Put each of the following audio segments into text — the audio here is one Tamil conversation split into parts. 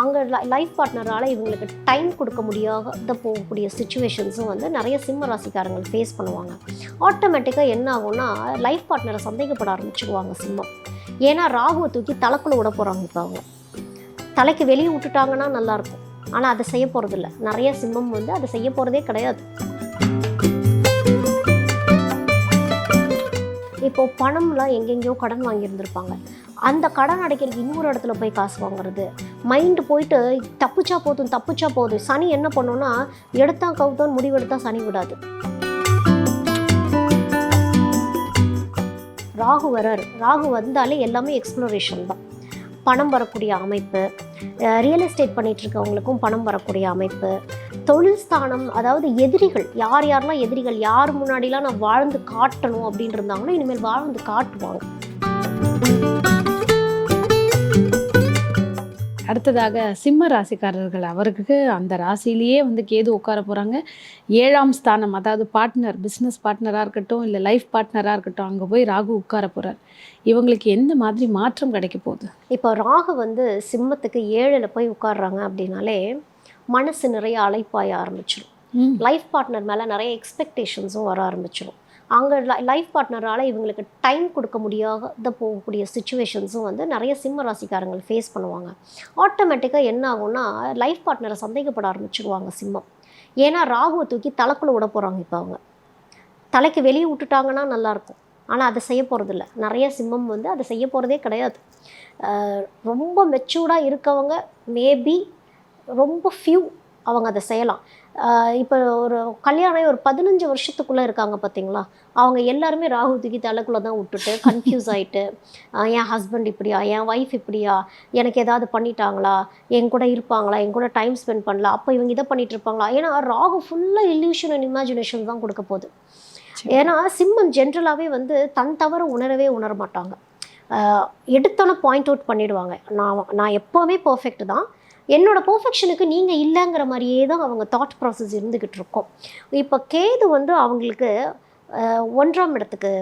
அங்கே லைஃப் பார்ட்னரால் இவங்களுக்கு டைம் கொடுக்க முடியாத போகக்கூடிய சுச்சுவேஷன்ஸும் வந்து நிறைய சிம்ம ராசிக்காரங்கள் ஃபேஸ் பண்ணுவாங்க. ஆட்டோமேட்டிக்காக என்ன ஆகும்னா லைஃப் பார்ட்னரை சந்தேகப்பட ஆரம்பிச்சிடுவாங்க சிம்மம். ஏன்னா ராகுவை தூக்கி தலைக்குள்ள விட போகிறாங்க இப்போ அவங்க. தலைக்கு வெளியே விட்டுட்டாங்கன்னா நல்லாயிருக்கும். ஆனால் அதை செய்ய போகிறதில்ல நிறைய சிம்மம் வந்து அதை செய்ய போகிறதே கிடையாது. இப்போ பணம்லாம் எங்கெங்கேயோ கடன் வாங்கியிருந்திருப்பாங்க. அந்த கடன் அடைக்கிறதுக்கு இன்னொரு இடத்துல போய் காசு வாங்குறது மைண்டு போயிட்டு தப்பிச்சா போதும் தப்பிச்சா போதும். சனி என்ன பண்ணுன்னா எடுத்தா கவுத்தான் முடிவெடுத்தா சனி விடாது. ராகு வராரு. ராகு வந்தாலே எல்லாமே எக்ஸ்ப்ளோரேஷன் தான். பணம் வரக்கூடிய அமைப்பு. ரியல் எஸ்டேட் பண்ணிட்டு இருக்கவங்களுக்கும் பணம் வரக்கூடிய அமைப்பு. தொழில் ஸ்தானம் அதாவது எதிரிகள் யார் யாரெல்லாம் எதிரிகள் யார் முன்னாடிலாம் நான் வாழ்ந்து காட்டணும் அப்படின்னு இருந்தாங்கன்னா இனிமேல் வாழ்ந்து காட்டுவாங்க. அடுத்ததாக சிம்ம ராசிக்காரர்கள் அவருக்கு அந்த ராசியிலேயே வந்து கேது உட்கார போகிறாங்க ஏழாம் ஸ்தானம் அதாவது பார்ட்னர் பிஸ்னஸ் பார்ட்னராக இருக்கட்டும் இல்லை லைஃப் பார்ட்னராக இருக்கட்டும் அங்கே போய் ராகு உட்கார போகிறார் இவங்களுக்கு எந்த மாதிரி மாற்றம் கிடைக்க போகுது? இப்போ ராகு வந்து சிம்மத்துக்கு ஏழில் போய் உட்கார்றாங்க அப்படின்னாலே மனசு நிறைய அலைப்பாய ஆரம்பிச்சிடும். லைஃப் பார்ட்னர் மேலே நிறைய எக்ஸ்பெக்டேஷன்ஸும் வர ஆரம்பிச்சிடும் அங்கே லைஃப் பார்ட்னரால் இவங்களுக்கு டைம் கொடுக்க முடியாத போகக்கூடிய சுச்சுவேஷன்ஸும் வந்து நிறைய சிம்ம ராசிக்காரங்கள் ஃபேஸ் பண்ணுவாங்க. ஆட்டோமேட்டிக்காக என்ன ஆகும்னா லைஃப் பார்ட்னரை சந்தேகப்பட ஆரம்பிச்சிடுவாங்க சிம்மம். ஏன்னா ராகுவை தூக்கி தலைக்குள்ள விட போகிறாங்க இப்போ அவங்க. தலைக்கு வெளியே விட்டுட்டாங்கன்னா நல்லாயிருக்கும் ஆனால் அதை செய்ய போகிறதில்ல நிறைய சிம்மம் வந்து அதை செய்ய போகிறதே கிடையாது. ரொம்ப மெச்சூர்டாக இருக்கவங்க மேபி ரொம்ப ஃபியூ அவங்க அதை செய்யலாம். இப்போ ஒரு கல்யாணம் ஒரு பதினஞ்சு வருஷத்துக்குள்ளே இருக்காங்க பார்த்தீங்களா அவங்க எல்லாருமே ராகு தூக்கி தலைக்குள்ளே தான் விட்டுட்டு கன்ஃபியூஸ் ஆகிட்டு என் ஹஸ்பண்ட் இப்படியா? என் ஒய்ஃப் இப்படியா? எனக்கு ஏதாவது பண்ணிட்டாங்களா? என் கூட இருப்பாங்களா? என் கூட டைம் ஸ்பெண்ட் பண்ணலாம் அப்போ இவங்க இதை பண்ணிட்டு இருப்பாங்களா? ஏன்னா ராகு ஃபுல்லாக illusion அண்ட் இமேஜினேஷன் தான் கொடுக்க போகுது. ஏன்னா சிம்மம் ஜென்ரலாகவே வந்து தன் தவிர உணரவே உணர மாட்டாங்க. எடுத்தோன்னே பாயிண்ட் அவுட் பண்ணிடுவாங்க. நான் நான் எப்போவுமே பர்ஃபெக்ட் தான். என்னோட பர்ஃபெக்ஷனுக்கு நீங்கள் இல்லைங்கிற மாதிரியே தான் அவங்க தாட் ப்ராசஸ் இருந்துக்கிட்டு இருக்கோம். இப்போ கேது வந்து அவங்களுக்கு ஒன்றாம் இடத்துக்கு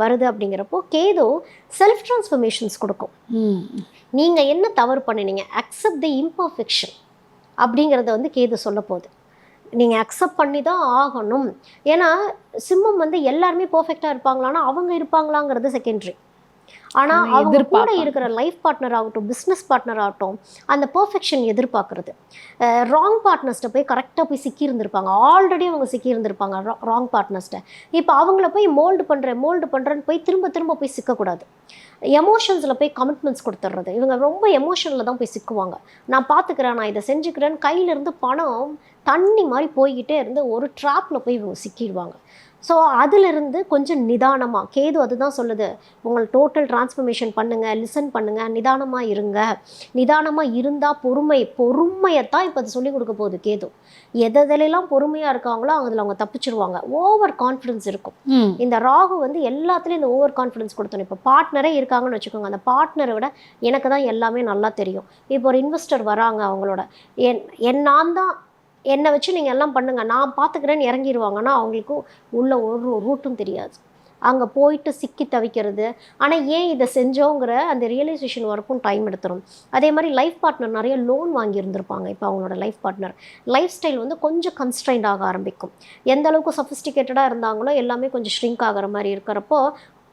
வருது அப்படிங்கிறப்போ கேது செல்ஃப் ட்ரான்ஸ்ஃபர்மேஷன்ஸ் கொடுக்கும். நீங்கள் என்ன தவறு பண்ணினீங்க? அக்செப்ட் த இம்பர்ஃபெக்ஷன் அப்படிங்கிறத வந்து கேது சொல்ல போகுது. நீங்கள் அக்செப்ட் பண்ணி தான் ஆகணும். ஏன்னா சிம்மம் வந்து எல்லாருமே பர்ஃபெக்டாக இருப்பாங்களான்னா அவங்க இருப்பாங்களாங்கிறது செகண்டரி ஆனால் ஆனா அவங்க கூட. இருக்கிற லைஃப் பார்ட்னர் ஆகட்டும் பிஸ்னஸ் பார்ட்னர் ஆகட்டும் அந்த பர்ஃபெக்ஷன் எதிர்பார்க்கறது. ராங் பார்ட்னர்ஸ்ட்ட போய் கரெக்டாக போய் சிக்கி இருந்திருப்பாங்க ஆல்ரெடி அவங்க சிக்கி இருந்திருப்பாங்க ராங் பார்ட்னர்ஸ்ட்ட இப்போ அவங்கள போய் மோல்டு பண்ணுறேன் மோல்டு பண்ணுறேன்னு போய் திரும்ப திரும்ப போய் சிக்கக்கூடாது. எமோஷன்ஸில் போய் கமிட்மெண்ட்ஸ் கொடுத்துட்றது இவங்க ரொம்ப எமோஷனில் தான் போய் சிக்குவாங்க. நான் பார்த்துக்கிறேன் நான் இதை செஞ்சுக்கிறேன்னு கையிலேருந்து பணம் தண்ணி மாதிரி போய்கிட்டே இருந்து ஒரு ட்ராப்பில் போய் இவங்க சிக்கிடுவாங்க. ஸோ அதிலிருந்து கொஞ்சம் நிதானமாக கேது அதுதான் சொல்லுது உங்களை டோட்டல் டிரான்ஸ்ஃபர்மேஷன் பண்ணுங்கள் லிசன் பண்ணுங்கள் நிதானமாக இருங்க. நிதானமாக இருந்தால் பொறுமை பொறுமையைத்தான் இப்போ அது சொல்லிக் கொடுக்க போகுது கேது. எதெல்லாம் பொறுமையாக இருக்காங்களோ அதில் அவங்க தப்பிச்சிருவாங்க. ஓவர் கான்ஃபிடன்ஸ் இருக்கும். இந்த ராகு வந்து எல்லாத்துலேயும் இந்த ஓவர் கான்ஃபிடன்ஸ் கொடுத்தணும் இப்போ பார்ட்னரே இருக்காங்கன்னு வச்சுக்கோங்க அந்த பார்ட்னரை விட எனக்கு தான் எல்லாமே நல்லா தெரியும். இப்போ ஒரு இன்வெஸ்டர் வராங்க அவங்களோட. என் என் நான் தான் என்னை வச்சு நீங்கள் எல்லாம் பண்ணுங்கள் நான் பார்த்துக்கிறேன்னு இறங்கிடுவாங்கன்னா அவங்களுக்கும் உள்ள ஒரு ரூட்டும் தெரியாது. அங்கே போயிட்டு சிக்கி தவிக்கிறது. ஆனால் ஏன் இதை செஞ்சோங்கிற அந்த ரியலைசேஷன் வரைக்கும் டைம் எடுத்துரும். அதே மாதிரி லைஃப் பார்ட்னர் நிறைய லோன் வாங்கியிருந்திருப்பாங்க. இப்போ அவங்களோட லைஃப் பார்ட்னர் லைஃப் ஸ்டைல் வந்து கொஞ்சம் கன்ஸ்ட்ரைண்ட் ஆக ஆரம்பிக்கும். எந்த அளவுக்கு சஃபிஸ்டிகேட்டடாக இருந்தாங்களோ எல்லாமே கொஞ்சம் ஷ்ரிங்க் ஆகிற மாதிரி இருக்கிறப்போ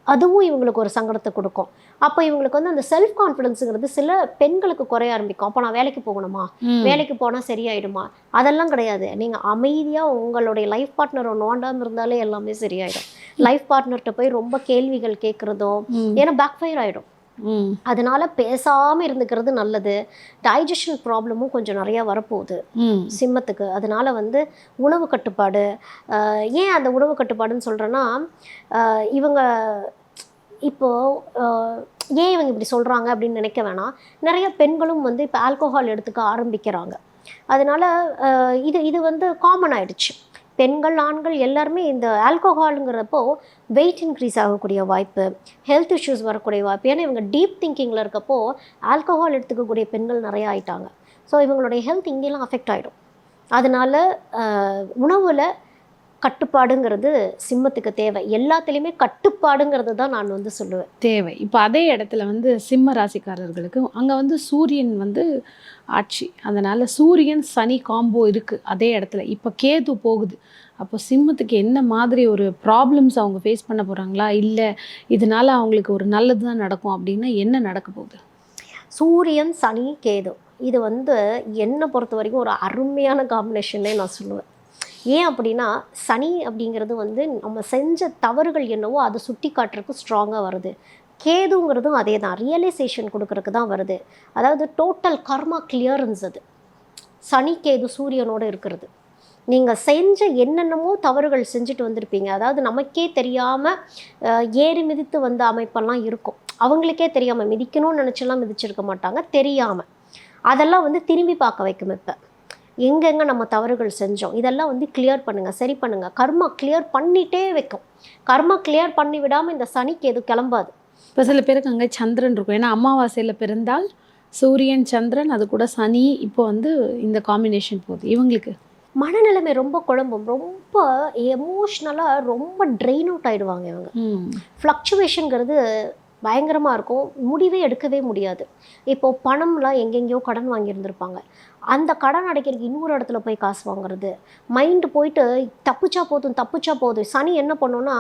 அதுவும் இவங்களுக்கு ஒரு சங்கடத்தை கொடுக்கும். அப்போ இவங்களுக்கு வந்து அந்த செல்ஃப் கான்ஃபிடன்ஸுங்கிறது சில பெண்களுக்கு குறைய ஆரம்பிக்கும். அப்போ நான் வேலைக்கு போகணுமா. வேலைக்கு போனால் சரியாயிடுமா? அதெல்லாம் கிடையாது. நீங்கள் அமைதியாக உங்களுடைய லைஃப் பார்ட்னரை நோண்டாமல் இருந்தாலே எல்லாமே சரியாயிடும். லைஃப் பார்ட்னர்கிட்ட போய் ரொம்ப கேள்விகள் கேட்குறதோ. ஏன்னா பேக்ஃபயர் ஆகிடும் ம் அதனால பேசாமல் இருந்துக்கிறது நல்லது. டைஜஷன் ப்ராப்ளமும் கொஞ்சம் நிறையா வரப்போகுது. சிம்மத்துக்கு. அதனால வந்து உணவு கட்டுப்பாடு. ஏன் அந்த உணவு கட்டுப்பாடுன்னு சொல்கிறேன்னா இவங்க இப்போது ஏன் இவங்க இப்படி சொல்கிறாங்க அப்படின்னு நினைக்க வேணாம். நிறைய பெண்களும் வந்து இப்போ ஆல்கோஹால் எடுத்துக்க ஆரம்பிக்கிறாங்க. அதனால இது இது வந்து காமன் ஆயிடுச்சு. பெண்கள் ஆண்கள் எல்லாருமே இந்த ஆல்கோஹாலுங்கிறப்போ வெயிட் இன்க்ரீஸ் ஆகக்கூடிய வாய்ப்பு ஹெல்த் இஷ்யூஸ் வரக்கூடிய வாய்ப்பு. ஏன்னா இவங்க டீப் திங்கிங்கில் இருக்கப்போ ஆல்கோஹால் எடுத்துக்கக்கூடிய பெண்கள் நிறைய ஆயிட்டாங்க. ஸோ இவங்களுடைய ஹெல்த் இங்கெல்லாம் அஃபெக்ட் ஆகிடும் அதனால் உணவில் கட்டுப்பாடுங்கிறது சிம்மத்துக்கு தேவை. எல்லாத்துலேயுமே கட்டுப்பாடுங்கிறது தான் நான் வந்து சொல்லுவேன். தேவை. இப்போ அதே இடத்துல வந்து சிம்ம ராசிக்காரர்களுக்கு அங்கே வந்து சூரியன் வந்து ஆட்சி. அதனால் சூரியன் சனி காம்போ இருக்குது அதே இடத்துல. இப்போ கேது போகுது. அப்போ சிம்மத்துக்கு என்ன மாதிரி ஒரு ப்ராப்ளம்ஸ் அவங்க ஃபேஸ் பண்ண போகிறாங்களா இல்லை இதனால அவங்களுக்கு ஒரு நல்லது தான் நடக்கும் அப்படின்னா என்ன நடக்க போகுது? சூரியன் சனி கேது. இது வந்து என்னை பொறுத்த வரைக்கும் ஒரு அருமையான காம்பினேஷன்னே நான் சொல்லுவேன். ஏன் அப்படின்னா சனி அப்படிங்கிறது வந்து நம்ம செஞ்ச தவறுகள் என்னவோ அதை சுட்டி காட்டுறதுக்கு ஸ்ட்ராங்காக வருது. கேதுங்கிறதும் அதே தான் ரியலைசேஷன் கொடுக்கறதுக்கு தான் வருது. அதாவது டோட்டல் கர்மா கிளியரன்ஸ் அது. சனி கேது சூரியனோடு இருக்கிறது. நீங்கள் செஞ்ச என்னென்னமோ தவறுகள் செஞ்சுட்டு வந்திருப்பீங்க. அதாவது நமக்கே தெரியாமல் ஏறி மிதித்து வந்த அமைப்பெல்லாம் இருக்கும். அவங்களுக்கே தெரியாமல் மிதிக்கணும்னு நினச்செல்லாம் மிதிச்சிருக்க மாட்டாங்க தெரியாமல் அதெல்லாம் வந்து திரும்பி பார்க்க வைக்கும் இப்போ. எங்கெங்கே நம்ம தவறுகள் செஞ்சோம் இதெல்லாம் வந்து கிளியர் பண்ணுங்கள் சரி பண்ணுங்கள் கர்மா கிளியர் பண்ணிட்டே வைக்கும். கர்மா கிளியர் பண்ணி விடாமல் இந்த சனிக்கு எது கிளம்பாது. இப்போ சில பேருக்கு அங்கே சந்திரன் இருக்கும். ஏன்னா அமாவாசையில் பிறந்தால் சூரியன் சந்திரன் அது கூட சனி இப்போ வந்து இந்த காம்பினேஷன் போகுது. இவங்களுக்கு? மனநிலைமை ரொம்ப குழம்பும். ரொம்ப எமோஷ்னலாக ரொம்ப ட்ரெயின் அவுட் ஆகிடுவாங்க இவங்க. ஃப்ளக்சுவேஷனுங்கிறது பயங்கரமாக இருக்கும். முடிவே எடுக்கவே முடியாது. இப்போது பணம்லாம் எங்கெங்கேயோ கடன் வாங்கியிருந்திருப்பாங்க. அந்த கடன் அடைக்கிறதுக்கு இன்னொரு இடத்துல போய் காசு வாங்குறது. மைண்டு போயிட்டு தப்பிச்சா போதும் தப்பிச்சா போதும். சனி என்ன பண்ணுன்னா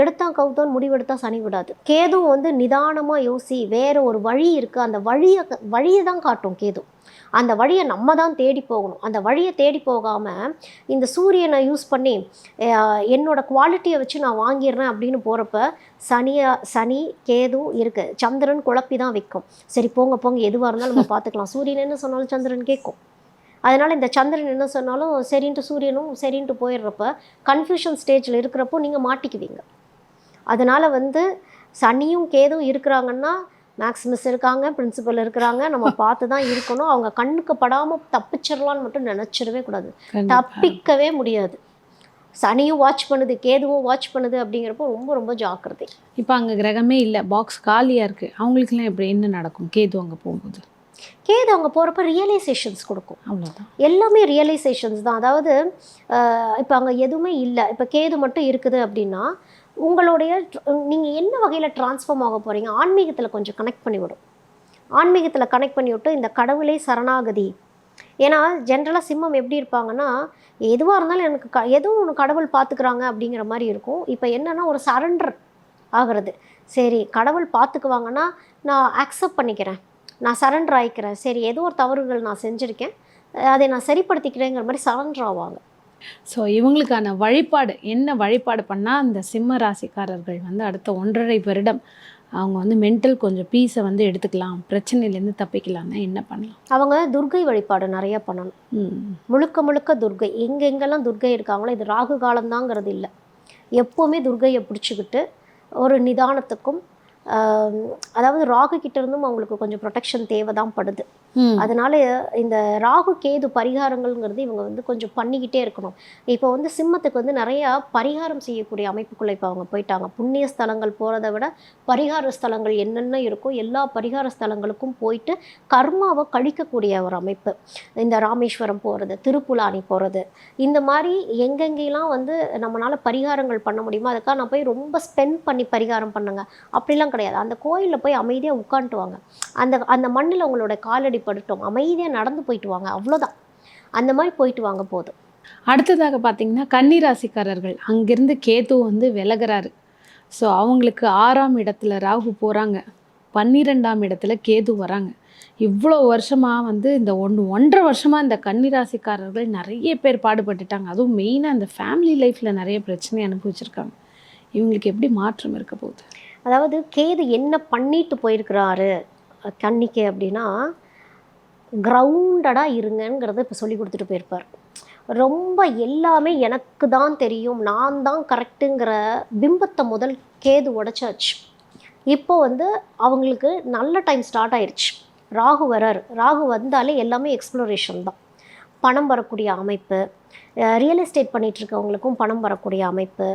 எடுத்தா கவுத்தான் முடிவெடுத்தா சனி விடாது. கேதுவும் வந்து நிதானமாக யோசி வேற ஒரு வழி இருக்குது அந்த வழியை வழியை தான் காட்டும் கேது. அந்த வழியை நம்ம தான் தேடி போகணும். அந்த வழியை தேடி போகாமல் இந்த சூரியனை யூஸ் பண்ணி அஹ், என்னோட குவாலிட்டியை வச்சு நான் வாங்கிடுறேன் அப்படின்னு போகிறப்ப சனியா சனி கேது இருக்குது சந்திரன் குழப்பி தான் வைக்கும். சரி போங்க போங்க. எதுவாக இருந்தாலும் நம்ம பார்த்துக்கலாம். சூரியன் என்ன சொன்னாலும் சந்திரன் கேட்கும் அதனால் இந்த சந்திரன் என்ன சொன்னாலும் சரின்ட்டு சூரியனும் சரின்ட்டு போயிடுறப்ப கன்ஃபியூஷன் ஸ்டேஜில் இருக்கிறப்போ நீங்கள் மாட்டிக்குவீங்க. அதனால் வந்து சனியும் கேதும் இருக்கிறாங்கன்னா மேக்ஸிமஸ் இருக்காங்க பிரின்சிபல் இருக்கிறாங்க நம்ம பார்த்து தான் இருக்கணும். அவங்க கண்ணுக்கு படாமல் தப்பிச்சிடலான்னு மட்டும் நினச்சிடவே கூடாது. தப்பிக்கவே முடியாது. சனியும் வாட்ச் பண்ணுது கேதுவும் வாட்ச் பண்ணுது அப்படிங்கிறப்போ ரொம்ப ரொம்ப ஜாக்கிரதை. இப்போ அங்கே கிரகமே இல்லை பாக்ஸ் காலியாக இருக்குது அவங்களுக்குலாம் எப்படி என்ன நடக்கும்? கேது அங்கே போகும்போது. கேது அவங்க போகிறப்ப ரியலைசேஷன்ஸ் கொடுக்கும்? அவ்வளோதான் எல்லாமே ரியலைசேஷன்ஸ் தான். அதாவது இப்போ அங்கே எதுவுமே இல்லை. இப்போ கேது மட்டும் இருக்குது அப்படின்னா உங்களுடைய நீங்கள் என்ன வகையில் ட்ரான்ஸ்ஃபார்ம் ஆக போகிறீங்க ஆன்மீகத்தில் கொஞ்சம் கனெக்ட் பண்ணிவிடும் ஆன்மீகத்தில் கனெக்ட் பண்ணி விட்டு இந்த கடவுளே சரணாகதி. ஏன்னா ஜென்ரலாக சிம்மம் எப்படி இருப்பாங்கன்னா எதுவாக இருந்தாலும் எனக்கு க எதுவும் ஒன்று கடவுள் பார்த்துக்கிறாங்க அப்படிங்கிற மாதிரி இருக்கும். இப்போ என்னென்னா ஒரு சரண்டர் ஆகிறது. சரி கடவுள் பார்த்துக்குவாங்கன்னா நான் அக்செப்ட் பண்ணிக்கிறேன். நான் சரண்டர் ஆகிக்கிறேன் சரி ஏதோ ஒரு தவறுகள் நான் செஞ்சுருக்கேன். அதை நான் சரிப்படுத்திக்கிறேங்கிற மாதிரி சரண்டர் ஆவாங்க. ஸோ இவங்களுக்கான வழிபாடு என்ன வழிபாடு பண்ணால் அந்த சிம்ம ராசிக்காரர்கள் வந்து அடுத்த ஒன்றரை வருடம் அவங்க வந்து மென்டல் கொஞ்சம் பீஸை வந்து எடுத்துக்கலாம் பிரச்சனையிலேருந்து தப்பிக்கலாம்னா என்ன பண்ணலாம்? அவங்க துர்கை வழிபாடு நிறைய பண்ணணும். முழுக்க முழுக்க துர்கை எங்கெங்கெல்லாம் துர்கை இருக்காங்களோ இது ராகு காலம்தாங்கிறது இல்லை. எப்போவுமே துர்கையை பிடிச்சிக்கிட்டு ஒரு நிதானத்துக்கும் அதாவது ராகு கிட்ட இருந்தும் அவங்களுக்கு கொஞ்சம் ப்ரொடெக்ஷன் தேவை தான் படுது அதனால இந்த ராகு கேது பரிகாரங்கள்ங்கிறது இவங்க வந்து கொஞ்சம் பண்ணிக்கிட்டே இருக்கணும். இப்போ வந்து சிம்மத்துக்கு வந்து நிறையா பரிகாரம் செய்யக்கூடிய அமைப்புக்குள்ளே இப்போ அவங்க போயிட்டாங்க. புண்ணிய ஸ்தலங்கள் போகிறத விட பரிகார ஸ்தலங்கள் என்னென்ன இருக்கோ எல்லா பரிகார ஸ்தலங்களுக்கும் போயிட்டு கர்மாவை கழிக்கக்கூடிய ஒரு அமைப்பு. இந்த ராமேஸ்வரம் போகிறது திருப்புலானி போகிறது இந்த மாதிரி எங்கெங்கெல்லாம் வந்து நம்மளால் பரிகாரங்கள் பண்ண முடியுமோ அதுக்காக நான் போய் ரொம்ப ஸ்பெண்ட் பண்ணி பரிகாரம் பண்ணுங்க. அப்படிலாம் கிடையாது. அந்த கோயிலில் போய் அமைதியாக உட்காந்துட்டு வாங்க அந்த அந்த மண்ணில் உங்களோட காலடி படுட்டோம். அமைதியாக நடந்து போயிட்டு வாங்க. அவ்வளோதான் அந்த மாதிரி போயிட்டு வாங்க போதும். அடுத்ததாக பார்த்தீங்கன்னா கன்னிராசிக்காரர்கள் அங்கிருந்து கேது வந்து விலகுறாரு. ஸோ அவங்களுக்கு ஆறாம் இடத்துல ராகு போகிறாங்க பன்னிரெண்டாம் இடத்துல கேது வராங்க. இவ்வளோ வருஷமாக வந்து இந்த ஒன்று ஒன்றரை வருஷமாக இந்த கன்னிராசிக்காரர்கள் நிறைய பேர் பாடுபட்டுட்டாங்க. அதுவும் மெயினாக இந்த ஃபேமிலி லைஃப்பில் நிறைய பிரச்சனை அனுபவிச்சிருக்காங்க. இவங்களுக்கு எப்படி மாற்றம் இருக்க போகுது? அதாவது கேது என்ன பண்ணிட்டு போயிருக்கிறாரு? அஹ் கன்னிக்கு அப்படின்னா கிரவுண்டடாக இருங்கங்கிறத இப்போ சொல்லி கொடுத்துட்டு போயிருப்பார். ரொம்ப எல்லாமே எனக்கு தான் தெரியும் நான் தான் கரெக்டுங்கிற பிம்பத்தை முதல் கேது உடைச்சாச்சு. இப்போ வந்து அவங்களுக்கு நல்ல டைம் ஸ்டார்ட் ஆயிடுச்சு ராகு வரார். ராகு வந்தாலே எல்லாமே எக்ஸ்ப்ளோரேஷன் தான். பணம் வரக்கூடிய அமைப்பு. ரியல் எஸ்டேட் பண்ணிகிட்ருக்கவங்களுக்கும் பணம் வரக்கூடிய அமைப்பு.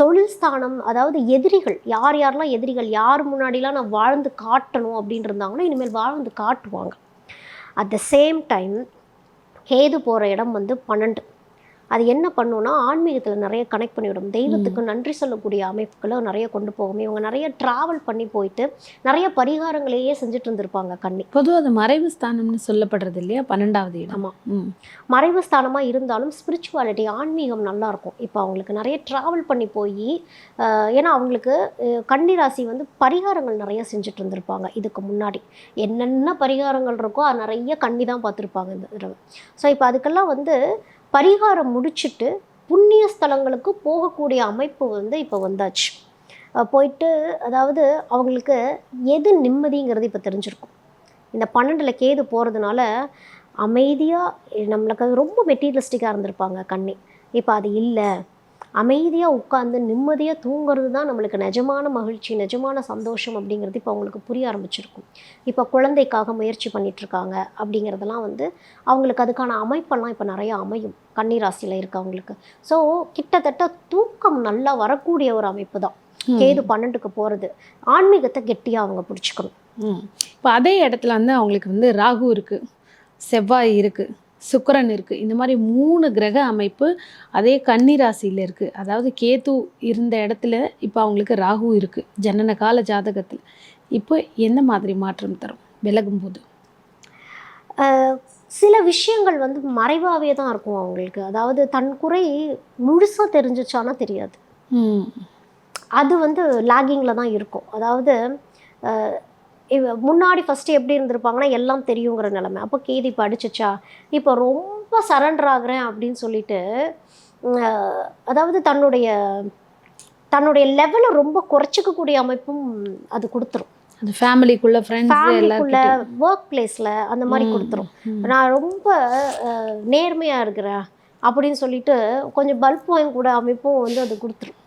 தொழில் ஸ்தானம் அதாவது எதிரிகள் யார் யாரெல்லாம் எதிரிகள் யார் முன்னாடிலாம் நான் வாழ்ந்து காட்டணும் அப்படின்னு இருந்தாங்கன்னா இனிமேல் வாழ்ந்து காட்டுவாங்க. At the same time Ketu போகிற இடம் வந்து பன்னெண்டு. அது என்ன பண்ணுன்னா ஆன்மீகத்தில் நிறைய கனெக்ட் பண்ணிவிடும். தெய்வத்துக்கு நன்றி சொல்லக்கூடிய அமைப்புகளை நிறைய கொண்டு போகும். இவங்க நிறைய ட்ராவல் பண்ணி போயிட்டு நிறைய பரிகாரங்களையே செஞ்சுட்டு இருந்திருப்பாங்க கன்னி பொதுவாக அது மறைவு ஸ்தானம்னு சொல்லப்படுறது இல்லையா? பன்னெண்டாவது இடம். ஆமா. ம். மறைவு ஸ்தானமாக இருந்தாலும் ஸ்பிரிச்சுவாலிட்டி ஆன்மீகம் நல்லா இருக்கும். இப்போ அவங்களுக்கு நிறைய ட்ராவல் பண்ணி போய் ஏன்னா அவங்களுக்கு அஹ், கன்னி ராசி வந்து பரிகாரங்கள் நிறைய செஞ்சுட்டு இருந்திருப்பாங்க இதுக்கு முன்னாடி. என்னென்ன பரிகாரங்கள் இருக்கோ அது நிறைய கன்னி தான் பார்த்துருப்பாங்க இந்த தடவை. ஸோ இப்போ அதுக்கெல்லாம் வந்து பரிகாரம் முடிச்சுட்டு புண்ணிய ஸ்தலங்களுக்கு போகக்கூடிய அமைப்பு வந்து இப்போ வந்தாச்சு. போயிட்டு அதாவது அவங்களுக்கு எது நிம்மதிங்கிறது இப்போ தெரிஞ்சிருக்கும். இந்த பன்னெண்டில் கேது போகிறதுனால அமைதியாக நம்மளுக்கு ரொம்ப மெட்டீரியலிஸ்டிக்காக இருந்திருப்பாங்க கண்ணி. இப்போ அது இல்லை. அமைதியாக உட்காந்து நிம்மதியாக தூங்குறது தான் நம்மளுக்கு நிஜமான மகிழ்ச்சி நிஜமான சந்தோஷம் அப்படிங்கிறது இப்போ அவங்களுக்கு புரிய ஆரம்பிச்சிருக்கும். இப்போ குழந்தைக்காக முயற்சி பண்ணிட்டு இருக்காங்க அப்படிங்கிறதெல்லாம் வந்து அவங்களுக்கு அதுக்கான அமைப்பெல்லாம் இப்போ நிறைய அமையும். கன்னிராசியில் இருக்கவங்களுக்கு. ஸோ கிட்டத்தட்ட தூக்கம் நல்லா வரக்கூடிய ஒரு அமைப்பு தான். கேது பன்னெண்டுக்கு போகிறது ஆன்மீகத்தை கெட்டியாக அவங்க பிடிச்சிக்கணும். இப்போ அதே இடத்துல வந்து அவங்களுக்கு வந்து ராகு இருக்கு. செவ்வாய் இருக்கு. சுக்கிரன் இருக்கு. இந்த மாதிரி மூணு கிரக அமைப்பு அதே கன்னி ராசியில இருக்கு. அதாவது கேது இருந்த இடத்துல இப்போ அவங்களுக்கு ராகு இருக்கு. ஜனன கால ஜாதகத்தில். இப்போ என்ன மாதிரி மாற்றம் தரும்? விலகும் போது. சில விஷயங்கள் வந்து மறைவாகவே தான் இருக்கும் அவங்களுக்கு. அதாவது தன் குறை முழுசாக தெரிஞ்சிச்சானா தெரியாது. அது வந்து லாகிங்கில் தான் இருக்கும். அதாவது முன்னாடி ஃபஸ்ட்டு எப்படி இருந்திருப்பாங்கன்னா எல்லாம் தெரியுங்கிற நிலமை. அப்போ கேதி இப்போ அடிச்சிச்சா இப்போ ரொம்ப சரண்டர் ஆகுறேன் அப்படின்னு சொல்லிட்டு அதாவது தன்னுடைய தன்னுடைய லெவலை ரொம்ப குறைச்சிக்கக்கூடிய அமைப்பும் அது கொடுத்துரும். அது ஃபேமிலிக்குள்ள ஃபேமிலிக்குள்ள ஒர்க் பிளேஸில் அந்த மாதிரி கொடுத்துரும். நான் ரொம்ப அஹ், நேர்மையா இருக்கிறேன் அப்படின்னு சொல்லிட்டு கொஞ்சம் பல்ப் வாங்கி கூட அமைப்பும் வந்து அது கொடுத்துரும்.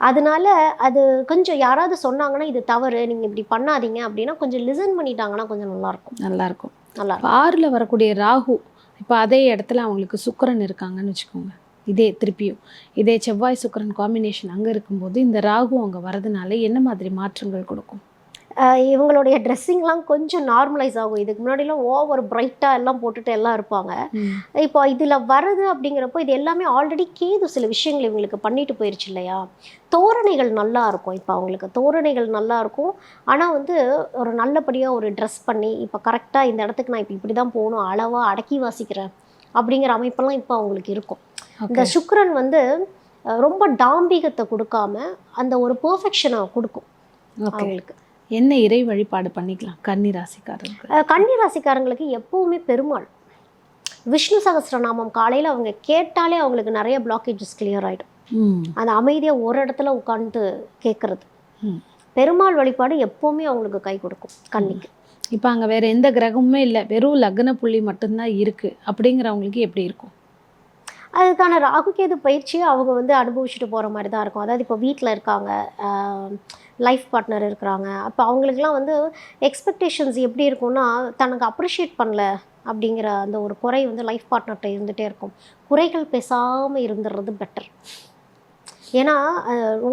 அதனால அது கொஞ்சம் யாராவது சொன்னாங்கன்னா இது தவறு நீங்கள் இப்படி பண்ணாதீங்க அப்படின்னா கொஞ்சம் லிசன் பண்ணிட்டாங்கன்னா கொஞ்சம் நல்லாயிருக்கும் நல்லா இருக்கும் நல்லா ஆறில் வரக்கூடிய ராகு இப்போ அதே இடத்துல அவங்களுக்கு சுக்கிரன் இருக்காங்கன்னு வச்சுக்கோங்க. இதே திருப்பியும். இதே செவ்வாய் சுக்கிரன் காம்பினேஷன் அங்கே இருக்கும்போது இந்த ராகு அங்கே வரதுனால என்ன மாதிரி மாற்றங்கள் கொடுக்கும்? இவங்களுடைய ட்ரெஸ்ஸிங்லாம் கொஞ்சம் நார்மலைஸ் ஆகும். இதுக்கு முன்னாடிலாம் ஓவர் பிரைட்டாக எல்லாம் போட்டுட்டு எல்லாம் இருப்பாங்க. இப்போ இதில் வருது அப்படிங்கிறப்போ இது எல்லாமே ஆல்ரெடி கேது சில விஷயங்கள் இவங்களுக்கு பண்ணிட்டு போயிருச்சு இல்லையா? தோரணைகள் நல்லா இருக்கும். இப்போ அவங்களுக்கு தோரணைகள் நல்லா இருக்கும். ஆனால் வந்து ஒரு நல்லபடியாக ஒரு ட்ரெஸ் பண்ணி இப்போ கரெக்டாக இந்த இடத்துக்கு நான் இப்போ இப்படி தான் போகணும் அளவாக அடக்கி வாசிக்கிறேன் அப்படிங்கிற அமைப்பெல்லாம் இப்போ அவங்களுக்கு இருக்கும். இந்த. சுக்கிரன் வந்து ரொம்ப டாம்பிகத்தை கொடுக்காம அந்த ஒரு பெர்ஃபெக்ஷனை கொடுக்கும் அவங்களுக்கு. என்ன இறை வழிபாடு பண்ணிக்கலாம் கன்னி ராசிக்காரர்கள் அஹ் கன்னி ராசிக்காரங்களுக்கு எப்பவுமே பெருமாள். விஷ்ணு சகஸ்ரநாமம் காலையில் அவங்க கேட்டாலே அவங்களுக்கு நிறைய பிளாக்கேஜஸ் clear ஆகிடும் அந்த அமைதியாக ஒரு இடத்துல உட்காந்து கேட்குறது. பெருமாள் வழிபாடு எப்பவுமே அவங்களுக்கு கை கொடுக்கும் கன்னிக்கு இப்போ அங்கே வேற எந்த கிரகமுமே இல்லை. வெறும் லக்ன புள்ளி மட்டும்தான் இருக்கு. அப்படிங்கிறவங்களுக்கு எப்படி இருக்கும்? அதுக்கான ராகுகேது பயிற்சியை அவங்க வந்து அனுபவிச்சுட்டு போகிற மாதிரி தான் இருக்கும். அதாவது இப்போ வீட்டில் இருக்காங்க. லைஃப் பார்ட்னர் இருக்கிறாங்க. அப்போ அவங்களுக்குலாம் வந்து எக்ஸ்பெக்டேஷன்ஸ் எப்படி இருக்கும்னா தனக்கு அப்ரிஷியேட் பண்ணல அப்படிங்கிற அந்த ஒரு குறை வந்து லைஃப் பார்ட்னர்கிட்ட இருந்துகிட்டே இருக்கும். குறைகள் பேசாமல் இருந்துடுறது பெட்டர் ஏன்னா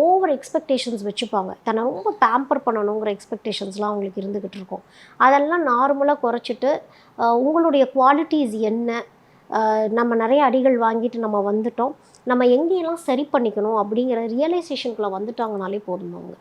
ஓவர் எக்ஸ்பெக்டேஷன்ஸ் வச்சுப்பாங்க. தன்னை ரொம்ப பேம்பர் பண்ணணுங்கிற எக்ஸ்பெக்டேஷன்ஸ்லாம் அவங்களுக்கு இருந்துக்கிட்டு இருக்கும். அதெல்லாம் நார்மலாக குறைச்சிட்டு உங்களுடைய குவாலிட்டிஸ் என்ன? நம்ம நிறைய அடிகள் வாங்கிட்டு நம்ம வந்துட்டோம். நம்ம எங்கேயெல்லாம் சரி பண்ணிக்கணும் அப்படிங்கிற ரியலைசேஷனுக்குள்ளே வந்துட்டாங்கனாலே போதும் அவங்க?